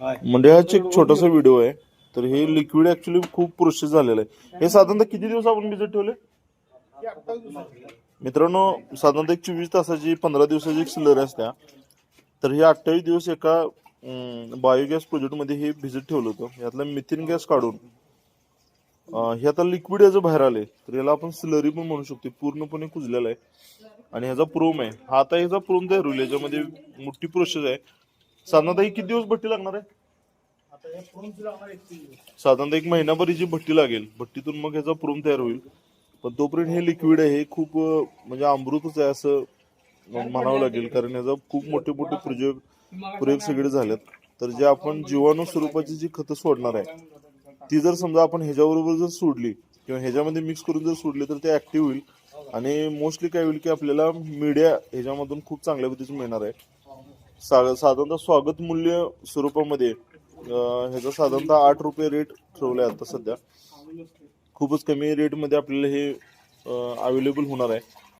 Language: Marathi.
म्हणजे हा एक छोटासा व्हिडिओ आहे. तर हे लिक्विड ऍक्च्युली खूप प्रोसेस झालेलं आहे. हे साधारणतः किती दिवस आपण भिजत ठेवले मित्रांनो साधारणतः एक चोवीस तासाची पंधरा दिवसाची एक सिलर असत्या. तर हे अठ्ठावीस दिवस एका बायोगॅस प्रोजेक्टमध्ये हे भिजत ठेवलं होतं. यातला मिथिन गॅस काढून हे आता लिक्विड याचं बाहेर आले तर याला आपण स्लरी पण म्हणू शकतो पूर्णपणे कुजलेला आहे. आणि ह्याचा प्रोम आहे. हा आता ह्याचा प्रोम तयार होईल. याच्यामध्ये मोठी प्रोसेस आहे. साधारणतः किती दिवस भट्टी लागणार आहे? साधारणतः एक महिनाभर जी भट्टी लागेल भट्टीतून मग ह्याचा प्रोम तयार होईल. पण तोपर्यंत हे लिक्विड आहे हे खूप अं, म्हणजे अमृतच आहे असं म्हणावं लागेल. कारण याचा खूप मोठे मोठे प्रयोग प्रयोग सगळे झालेत. तर जे आपण जीवाणू स्वरूपाची जी खतं सोडणार आहे ती जर समजा आपण ह्याच्याबरोबर जर सोडली किंवा ह्याच्यामध्ये मिक्स करून जर सोडली तर ते ऍक्टिव्ह होईल. आणि मोस्टली काय होईल की आपल्याला मीडिया ह्याच्यामधून खूप चांगल्या पद्धतीचं मिळणार आहे. सा साधारणतः स्वागत मूल्य स्वरूपामध्ये ह्याचा साधारणतः आठ रुपये रेट ठेवला आहे आता सध्या. खूपच कमी रेटमध्ये आपल्याला हे अवेलेबल होणार आहे.